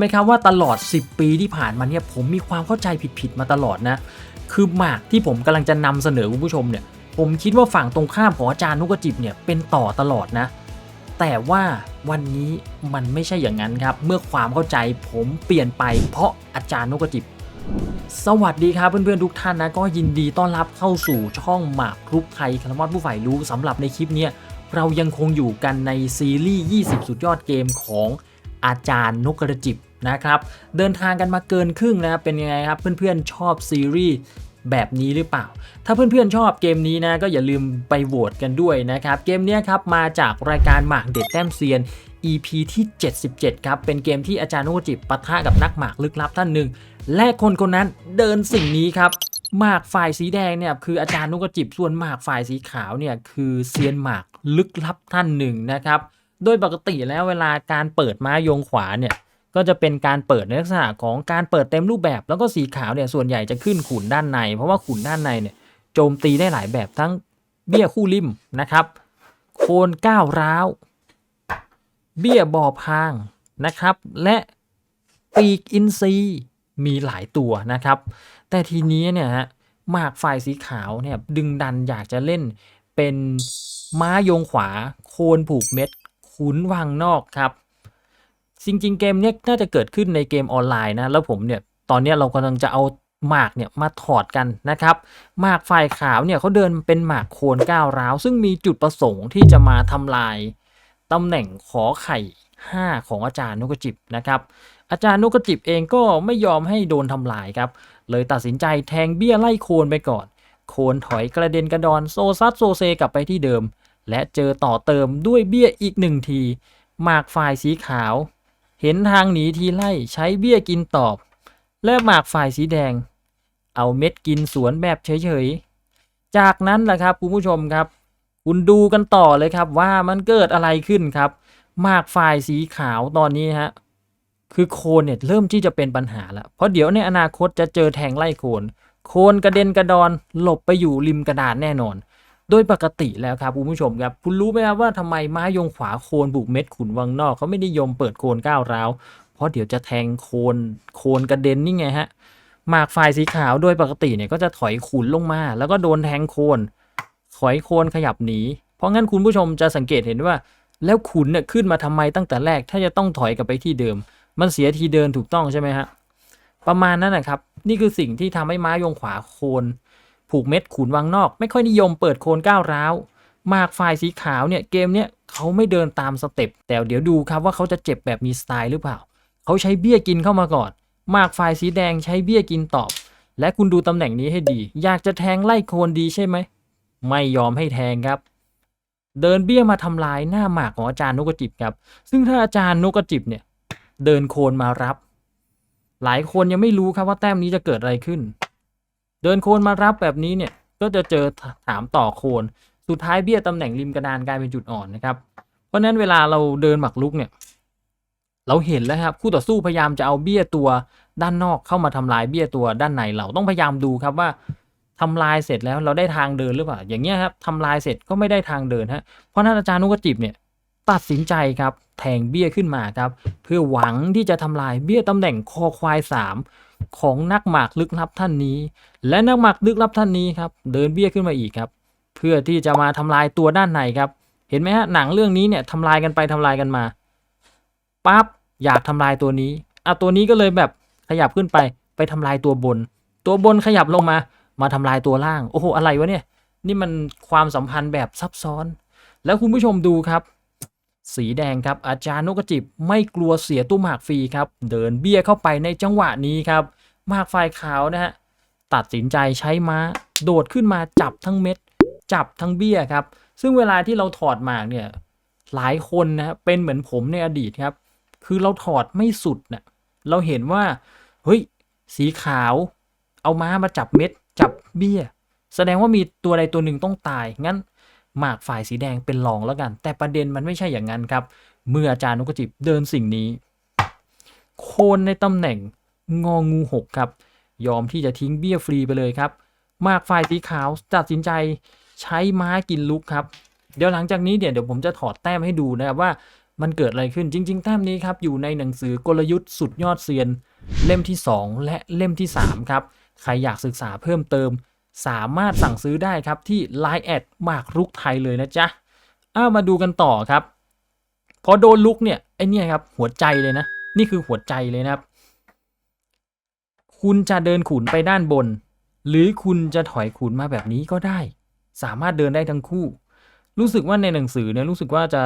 ไหมครับว่าตลอด 10 ปีที่ผ่านมาเนี่ยผมมีความเข้าใจผิดๆมาตลอดนะ คือหมากที่ผมกำลังจะนำเสนอคุณผู้ชมเนี่ย ผมคิดว่าฝั่งตรงข้ามของอาจารย์นุกจิบเนี่ยเป็นต่อตลอดนะ แต่ว่าวันนี้มันไม่ใช่อย่างนั้นครับ เมื่อความเข้าใจผมเปลี่ยนไปเพราะอาจารย์นุกจิบ สวัสดีครับเพื่อนๆทุกท่านนะ ก็ยินดีต้อนรับเข้าสู่ช่องหมากรุกไทยคารมอดผู้ฝ่ายรู้สำหรับในคลิปเนี้ยเรายังคงอยู่กันในซีรีส์ 20 สุดยอดเกมของอาจารย์นกกระจิบ นะครับ เดินทางกันมาเกินครึ่งนะครับเป็นยังไงครับ เพื่อนๆชอบซีรีส์แบบนี้หรือเปล่า ถ้าเพื่อนๆชอบเกมนี้นะก็อย่าลืมไปโหวตกันด้วยนะครับ เกมนี้ครับมาจากรายการหมากเด็ดแต้มเซียน EP ที่ 77 ครับ เป็นเกมที่อาจารย์นุกจิบปะทะกับนักหมากลึกลับท่านหนึ่ง และคนคนนั้นเดินสิ่งนี้ครับหมากฝ่ายสีแดงเนี่ยคืออาจารย์นุกจิบส่วนหมากฝ่ายสีขาวเนี่ยคือเซียนหมากลึกลับท่านหนึ่งนะครับ โดยปกติแล้วเวลาการเปิดม้ายงขวาเนี่ย ก็จะเป็นการเปิดในลักษณะของการเปิดเต็มรูปแบบ แล้วก็สีขาวเนี่ยส่วนใหญ่จะขึ้นขุนด้านใน เพราะว่าขุนด้านในเนี่ยโจมตีได้หลายแบบทั้งเบี้ยคู่ริมนะครับ โคนก้าวร้าว เบี้ยบอพางนะครับ และปีกอินทรีมีหลายตัวนะครับ แต่ทีนี้เนี่ยฮะหมากฝ่ายสีขาวเนี่ยดึงดันอยากจะเล่นเป็นม้ายงขวา โคนผูกเม็ดขุนวางนอกครับ จริงๆเกมเนี้ยน่าจะเกิดขึ้นในเกมออนไลน์นะ แล้วผมเนี่ยตอนนี้เรากำลังจะเอาหมากเนี่ยมาถอดกันนะครับหมากฝ่ายขาวเนี่ยเขาเดินเป็นหมากโคนก้าวร้าว ซึ่งมีจุดประสงค์ที่จะมาทำลายตำแหน่งขอไข่ 5 ของอาจารย์นุกจิบนะครับอาจารย์นุกจิบเองก็ไม่ยอมให้โดนทำลายครับ เลยตัดสินใจแทงเบี้ยไล่โคนไปก่อน โคนถอยกระเด็นกระดอนโซซัดโซเซกลับไปที่เดิม และเจอต่อเติมด้วยเบี้ยอีกหนึ่งทีหมากฝ่ายสีขาว เห็นทางหนีทีไล่ใช้เบี้ยกินตอบและหมากฝ่ายสีแดง เอาเม็ดกินสวนแบบเฉยๆ จากนั้นแหละครับคุณผู้ชมครับ คุณดูกันต่อเลยครับว่ามันเกิดอะไรขึ้นครับ หมากฝ่ายสีขาวตอนนี้ฮะคือโคนเนี่ยเริ่มที่จะเป็นปัญหาแล้ว เพราะเดี๋ยวในอนาคตจะเจอแทงไล่โคน โคนกระเด็นกระดอนหลบไปอยู่ริมกระดานแน่นอน โดยปกติแล้วครับคุณผู้ชมครับคุณรู้ไหมครับว่าทำไมไม้ยงขวาโคนบุกเม็ดขุนวังนอกเขาไม่ได้ยมเปิดโคนก้าวร้าวเพราะเดี๋ยวจะแทงโคนโคนกระเด็นนี่ไงฮะหมากฝ่ายสีขาวโดยปกติเนี่ยก็จะถอยขุนลงมา แล้วก็โดนแทงโคนถอยโคนขยับหนีเพราะงั้นคุณผู้ชมจะสังเกตเห็นว่า แล้วขุนเนี่ยขึ้นมาทำไมตั้งแต่แรก ถ้าจะต้องถอยกลับไปที่เดิม มันเสียทีเดินถูกต้องใช่ไหมฮะประมาณนั้นนะครับนี่คือสิ่งที่ทำให้ม้ายงขวาโคน ผูกเม็ดขุนวางนอก ไม่ค่อยนิยมเปิดโคนก้าวร้าวหมากฝ่ายสีขาวเนี่ยเกมเนี้ยเขาไม่เดินตามสเต็ปแต่เดี๋ยวดูครับว่าเขาจะเจ็บแบบมีสไตล์หรือเปล่า เขาใช้เบี้ยกินเข้ามาก่อนหมากฝ่ายสีแดงใช้เบี้ยกินตอบ และคุณดูตำแหน่งนี้ให้ดี อยากจะแทงไล่โคนดีใช่ไหม ไม่ยอมให้แทงครับ เดินเบี้ยมาทำลายหน้าหมากของอาจารย์นกกระจิบครับ ซึ่งถ้าอาจารย์นกกระจิบเนี่ย เดินโคนมารับ หลายคนยังไม่รู้ครับว่าแต้มนี้จะเกิดอะไรขึ้น เดินโคนมารับแบบนี้เนี่ยก็จะเจอถามต่อโคน สุดท้ายเบี้ยตำแหน่งริมกระดานกลายเป็นจุดอ่อนนะครับ เพราะนั้นเวลาเราเดินหมักลุกเนี่ยเราเห็นแล้วครับคู่ต่อสู้พยายามจะเอาเบี้ยตัวด้านนอกเข้ามาทำลายเบี้ยตัวด้านในเราต้องพยายามดูครับว่าทำลายเสร็จแล้วเราได้ทางเดินหรือเปล่า อย่างเงี้ยครับทำลายเสร็จก็ไม่ได้ทางเดินฮะเพราะนั้นอาจารย์นุกจิบเนี่ยตัดสินใจครับแทงเบี้ยขึ้นมาครับ เพื่อหวังที่จะทำลายเบี้ยตำแหน่งคอควายสาม ของนักหมากลึกลับท่านนี้ และนักหมากลึกลับท่านนี้ครับเดินเบี้ยขึ้นมาอีกครับ เพื่อที่จะมาทำลายตัวด้านในครับ เห็นไหมฮะหนังเรื่องนี้เนี่ยทำลายกันไปทำลายกันมาปั๊บอยากทำลายตัวนี้อะตัวนี้ก็เลยแบบขยับขึ้นไปไปทำลายตัวบน ตัวบนขยับลงมามาทำลายตัวล่างโอ้โหอะไรวะเนี่ย นี่มันความสัมพันธ์แบบซับซ้อน แล้วคุณผู้ชมดูครับ สีแดงครับอาจารย์นกจิบไม่กลัวเสียตู้หมากฟรีครับเดินเบี้ยเข้าไปในจังหวะนี้ครับหมากฝ่ายขาวนะฮะตัดสินใจใช้ม้า โดดขึ้นมาจับทั้งเม็ด จับทั้งเบี้ยครับ ซึ่งเวลาที่เราถอดหมากเนี่ยหลายคนนะเป็นเหมือนผมในอดีตครับ คือเราถอดไม่สุดนะเราเห็นว่าเฮ้ยสีขาว เอาม้ามาจับเม็ด จับเบี้ย แสดงว่ามีตัวใดตัวหนึ่งต้องตายงั้น หมากฝ่ายสีแดงเป็นรองแล้วกัน แต่ประเด็นมันไม่ใช่อย่างนั้นครับ เมื่ออาจารย์นกกจิบเดินสิ่งนี้ โคนในตำแหน่งงองูหกครับ ยอมที่จะทิ้งเบี้ยฟรีไปเลยครับหมากฝ่ายสีขาวตัดสินใจใช้ม้ากินลุกครับ เดี๋ยวหลังจากนี้เดี๋ยวเดี๋ยวผมจะถอดแต้มให้ดูนะครับว่ามันเกิดอะไรขึ้นจริง ๆ แต้มนี้ครับอยู่ในหนังสือกลยุทธ์สุดยอดเซียน เล่มที่ 2 และเล่มที่ 3 ครับ ใครอยากศึกษาเพิ่มเติม สามารถสั่งซื้อได้ครับที่ Line แอดมากรุกไทยเลยนะจ๊ะอ้ามาดูกันต่อครับ พอโดนลุกเนี่ยไอเนี่ยครับหัวใจเลยนะ นี่คือหัวใจเลยนะครับ คุณจะเดินขุนไปด้านบน หรือคุณจะถอยขุนมาแบบนี้ก็ได้ สามารถเดินได้ทั้งคู่ รู้สึกว่าในหนังสือเนี่ยรู้สึกว่าจะ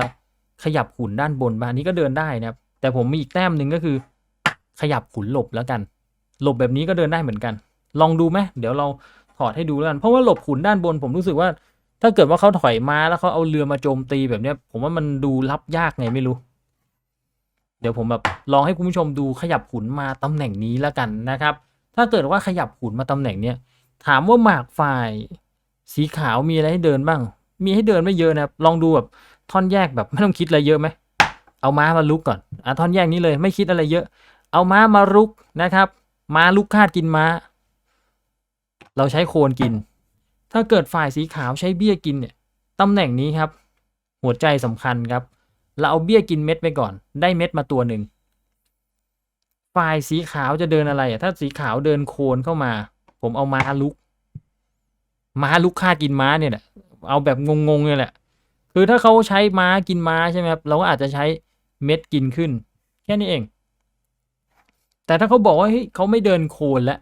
ขยับขุนด้านบนมาอันนี้ก็เดินได้นะครับ แต่ผมมีอีกแต้มหนึ่งก็คือ ขยับขุนหลบแล้วกัน หลบแบบนี้ก็เดินได้เหมือนกัน ลองดูไหมเดี๋ยวเรา ถอดให้ดูแล้วกัน เพราะว่าหลบขุนด้านบนผมรู้สึกว่า ถ้าเกิดว่าเขาถอยมาแล้วเขาเอาเรือมาโจมตีแบบเนี้ย ผมว่ามันดูรับยากไงไม่รู้ เดี๋ยวผมแบบลองให้คุณผู้ชมดูขยับขุนมาตำแหน่งนี้แล้วกันนะครับ ถ้าเกิดว่าขยับขุนมาตำแหน่งเนี้ยถามว่าหมากฝ่ายสีขาวมีอะไรให้เดินบ้าง มีให้เดินไม่เยอะนะครับลองดูแบบท่อนแยกแบบไม่ต้องคิดอะไรเยอะไหมเอาม้ามาลุกก่อนอะท่อนแยกนี้เลยไม่คิดอะไรเยอะ เอาม้ามาลุกนะครับ ม้าลุกคาดกินม้า เราใช้โคนกิน ถ้าเกิดฝ่ายสีขาวใช้เบี้ยกินเนี่ยตำแหน่งนี้ครับ หัวใจสำคัญครับ เราเอาเบี้ยกินเม็ดไปก่อน ได้เม็ดมาตัวหนึ่งฝ่ายสีขาวจะเดินอะไรอะถ้าสีขาวเดินโคนเข้ามา ผมเอาม้าลุก ม้าลุกฆ่ากินม้าเนี่ยแหละเอาแบบงงๆเนี่ยแหละ คือถ้าเขาใช้ม้ากินม้าใช่ไหมครับเราก็อาจจะใช้เม็ดกินขึ้น แค่นี้เอง แต่ถ้าเขาบอกว่าเฮ้ยเขาไม่เดินโคนแล้ว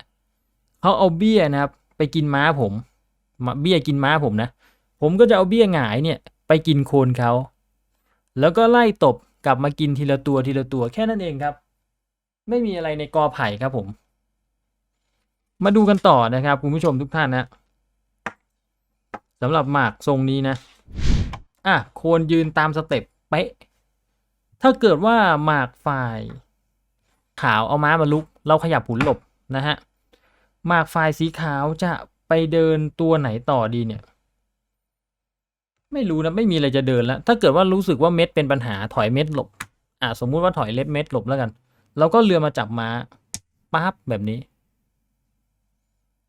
เขาเอาเบี้ยนะครับ ไปกินม้าผมมาเบี้ยกินม้าผมนะ ผมก็จะเอาเบี้ยหงายเนี่ยไปกินโคนเขา แล้วก็ไล่ตบกลับมากินทีละตัวทีละตัวแค่นั้นเองครับ ไม่มีอะไรในกอไผ่ครับผม มาดูกันต่อนะครับคุณผู้ชมทุกท่านนะสำหรับหมากทรงนี้นะ อะโคนยืนตามสเต็ปเป๊ะ ถ้าเกิดว่าหมากฝ่าย ขาวเอาม้ามาลุก เราขยับหุนหลบนะฮะ หมากฝ่ายสีขาวจะไปเดินตัวไหนต่อดีเนี่ย ไม่รู้นะไม่มีอะไรจะเดินแล้ว ถ้าเกิดว่ารู้สึกว่าเม็ดเป็นปัญหาถอยเม็ดหลบ อะสมมุติว่าถอยเล็บเม็ดหลบแล้วกันเราก็เรือมาจับม้าปั๊บแบบนี้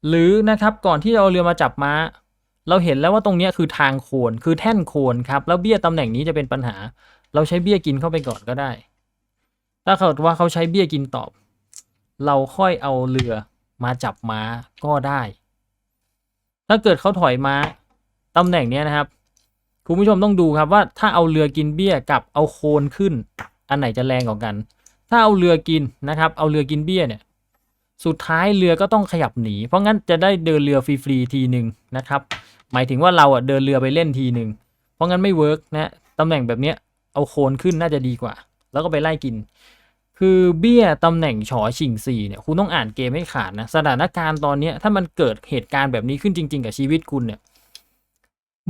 หรือนะครับก่อนที่เราเรือมาจับม้า เราเห็นแล้วว่าตรงนี้คือทางโคนคือแท่นโคนครับแล้วเบี้ยตำแหน่งนี้จะเป็นปัญหา เราใช้เบี้ยกินเข้าไปก่อนก็ได้ ถ้าเกิดว่าเขาใช้เบี้ยกินตอบ เราค่อยเอาเรือ มาจับม้าก็ได้ ถ้าเกิดเขาถอยม้าตำแหน่งนี้นะครับ คุณผู้ชมต้องดูครับว่าถ้าเอาเรือกินเบี้ยกับเอาโคนขึ้น อันไหนจะแรงกว่ากัน ถ้าเอาเรือกินนะครับ เอาเรือกินเบี้ยเนี่ย สุดท้ายเรือก็ต้องขยับหนี เพราะงั้นจะได้เดินเรือฟรีๆทีหนึ่งนะครับ หมายถึงว่าเราอะเดินเรือไปเล่นทีหนึ่งเพราะงั้นไม่เวิร์กนะตำแหน่งแบบเนี้ยเอาโคนขึ้นน่าจะดีกว่า แล้วก็ไปไล่กิน คือเบี้ยตำแหน่งฉอชิงสีเนี่ยคุณต้องอ่านเกมให้ขาดนะสถานการณ์ตอนนี้ถ้ามันเกิดเหตุการณ์แบบนี้ขึ้นจริง ๆ กับชีวิตคุณเนี่ย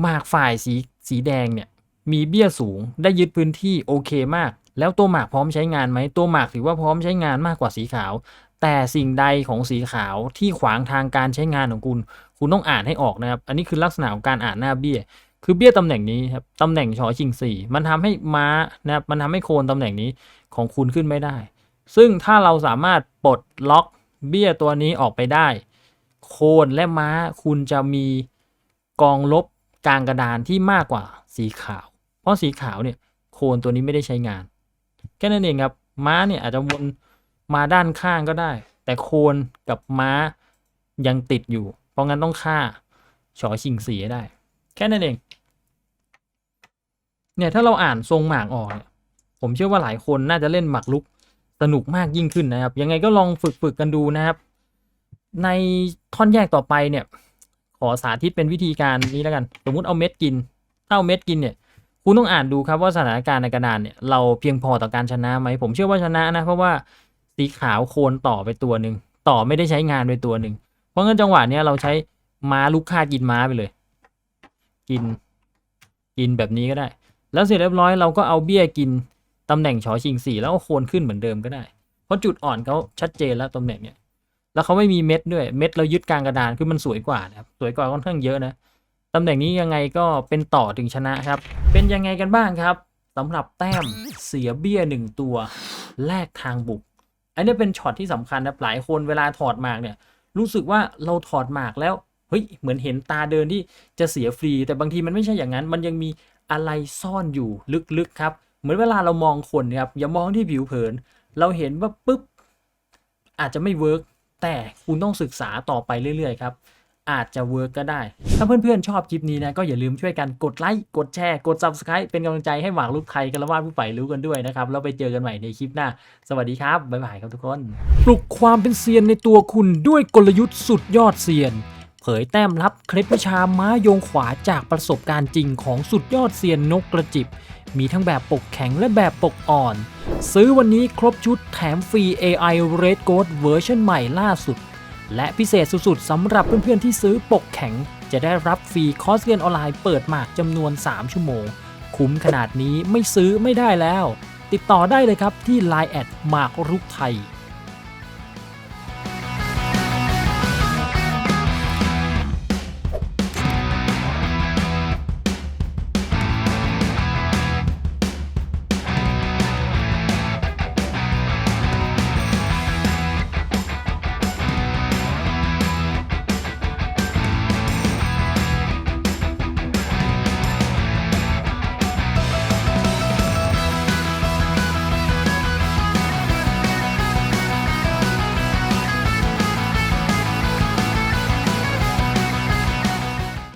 หมากฝ่ายสีสีแดงเนี่ยมีเบี้ยสูงได้ยึดพื้นที่โอเคมาก แล้วตัวหมากพร้อมใช้งานไหมตัวหมากถือว่าพร้อมใช้งานมากกว่าสีขาว แต่สิ่งใดของสีขาวที่ขวางทางการใช้งานของคุณ คุณต้องอ่านให้ออกนะครับ อันนี้คือลักษณะของการอ่านหน้าเบี้ย คือเบี้ยตำแหน่งนี้ครับตำแหน่งชอชิงสี่มันทำให้ม้านะครับมันทำให้โคนตำแหน่งนี้ ของคุณขึ้นไม่ได้ ซึ่งถ้าเราสามารถปลดล็อกเบี้ยตัวนี้ออกไปได้ โคนและม้าคุณจะมีกองลบกลางกระดานที่มากกว่าสีขาว เพราะสีขาวเนี่ยโคนตัวนี้ไม่ได้ใช้งาน แค่นั้นเองครับ ม้าเนี่ยอาจจะวนมาด้านข้างก็ได้ แต่โคนกับม้ายังติดอยู่ เพราะงั้นต้องฆ่าชอชิงสีได้ แค่นั้นเอง เนี่ยถ้าเราอ่านทรงหมากออกเนี่ย ผมเชื่อว่าหลายคนน่าจะเล่นหมากลุกสนุกมากยิ่งขึ้นนะครับ ยังไงก็ลองฝึกฝึกกันดูนะครับ ในท่อนแยกต่อไปเนี่ย ขอสาธิตเป็นวิธีการนี้แล้วกัน สมมุติเอาเม็ดกินถ้าเอาเม็ดกินเนี่ย คุณต้องอ่านดูครับว่าสถานการณ์ในกระดานเนี่ยเราเพียงพอต่อการชนะไหมผมเชื่อว่าชนะนะเพราะว่าสีขาวโคนต่อไปตัวหนึ่งต่อไม่ได้ใช้งานไปตัวหนึ่งเพราะงั้นจังหวะเนี้ยเราใช้ม้าลูกฆ่ากินม้าไปเลย กินกินแบบนี้ก็ได้ แล้วเสร็จเรียบร้อยเราก็เอาเบี้ยกิน ตำแหน่งชอชิงสี่แล้วโคนขึ้นเหมือนเดิมก็ได้ เพราะจุดอ่อนเขาชัดเจนแล้วตำแหน่งเนี้ยแล้วเขาไม่มีเม็ดด้วยเม็ดเรายึดกลางกระดานคือมันสวยกว่านะครับสวยกว่าค่อนข้างเยอะนะตำแหน่งนี้ยังไงก็เป็นต่อถึงชนะครับ เป็นยังไงกันบ้างครับสำหรับแต้มเสียเบี้ยหนึ่งตัวแลกทางบุก อันนี้เป็นช็อตที่สำคัญนะหลายคนเวลาถอดหมากเนี่ย รู้สึกว่าเราถอดหมากแล้วเฮ้ยเหมือนเห็นตาเดินที่จะเสียฟรี แต่บางทีมันไม่ใช่อย่างนั้น มันยังมีอะไรซ่อนอยู่ลึกๆครับ เหมือนเวลาเรามองคนนยครับอย่ามองที่ผิวเผิน เราเห็นว่าปุ๊บอาจจะไม่เวิร์กแต่คุณต้องศึกษาต่อไปเรื่อยๆครับอาจจะเวิร์กก็ได้ ถ้าเพื่อนๆ ชอบคลิปนี้นะก็อย่าลืมช่วยกันกดไลค์ กดแชร์ กด Subscribe เป็นกำลังใจให้หมากลูกไทยกันละว่าผู้ใฝ่รู้กันด้วยนะครับ แล้วไปเจอกันใหม่ในคลิปหน้า สวัสดีครับ บ๊ายบายครับทุกคน ปลุกความเป็นเซียนในตัวคุณด้วยกลยุทธ์สุดยอดเซียน เผยแต้มลับเคล็ดวิชาม้าโยงขวาจากประสบการณ์จริงของสุดยอดเซียนนกกระจิบ มีทั้งแบบปกแข็งและแบบปกอ่อน ซื้อวันนี้ครบชุดแถมฟรี AI Red Gold เวอร์ชันใหม่ล่าสุด และพิเศษสุดๆสำหรับเพื่อนๆที่ซื้อปกแข็ง จะได้รับฟรีคอร์สเรียนออนไลน์เปิดหมากจำนวน 3 ชั่วโมง คุ้มขนาดนี้ไม่ซื้อไม่ได้แล้ว ติดต่อได้เลยครับที่ Line แอดหมากรุกไทย